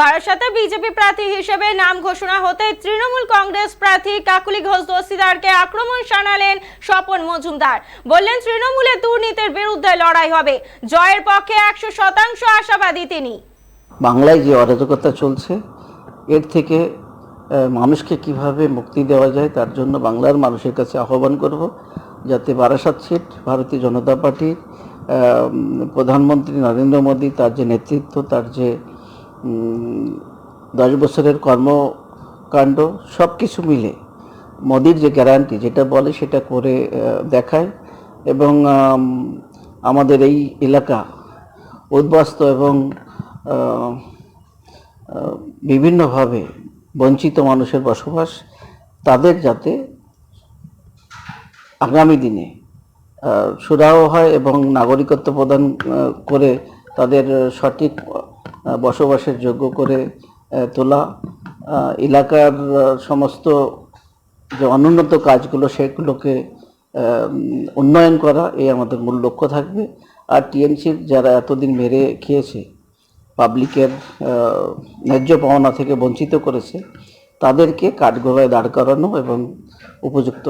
বারাসাতে বিজেপি প্রার্থী হিসেবে নাম ঘোষণা হতে তৃণমূল কংগ্রেস প্রার্থী কাকুলি ঘোষ দস্তিদারকে আক্রমণ শানালেন স্বপন মজুমদার। বললেন তৃণমূলের দুর্নীতির বিরুদ্ধে লড়াই হবে। জয়ের পক্ষে একশো শতাংশ আশাবাদী তিনি। বাংলায় যে অরাজকতা চলছে, এর থেকে মানুষকে কীভাবে মুক্তি দেওয়া যায় তার জন্য বাংলার মানুষের কাছে আহ্বান করব, যাতে বারাসাত সিট, ভারতীয় জনতা পার্টির প্রধানমন্ত্রী নরেন্দ্র মোদী তার যে নেতৃত্ব, তার যে দশ বছরের কর্মকাণ্ড সব কিছু মিলে। মোদির যে গ্যারান্টি যেটা বলে সেটা করে দেখায় এবং আমাদের এই এলাকা উদ্বাস্ত এবং বিভিন্নভাবে বঞ্চিত মানুষের বসবাস তাদের যাতে আগামী দিনে সুরাহ হয় এবং নাগরিকত্ব প্রদান করে তাদের সঠিক বসবাসের যোগ্য করে তোলা। এলাকার সমস্ত যে অনুন্নত কাজগুলো সেগুলোকে উন্নয়ন করা, এই আমাদের মূল লক্ষ্য থাকবে। আর টিএমসির যারা এতদিন মেরে খেয়েছে, পাবলিকের ন্যায্য পাওনা থেকে বঞ্চিত করেছে, তাদেরকে কাঠগোড়ায় দাঁড় করানো এবং উপযুক্ত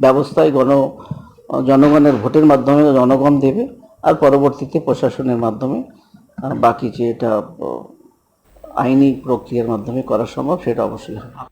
ব্যবস্থায় গণ, জনগণের ভোটের মাধ্যমে জনগণ দেবে, আর পরবর্তীতে প্রশাসনের মাধ্যমে বাকি যেটা আইনি প্রক্রিয়ার মাধ্যমে করা সম্ভব সেটা অবশ্যই হবে।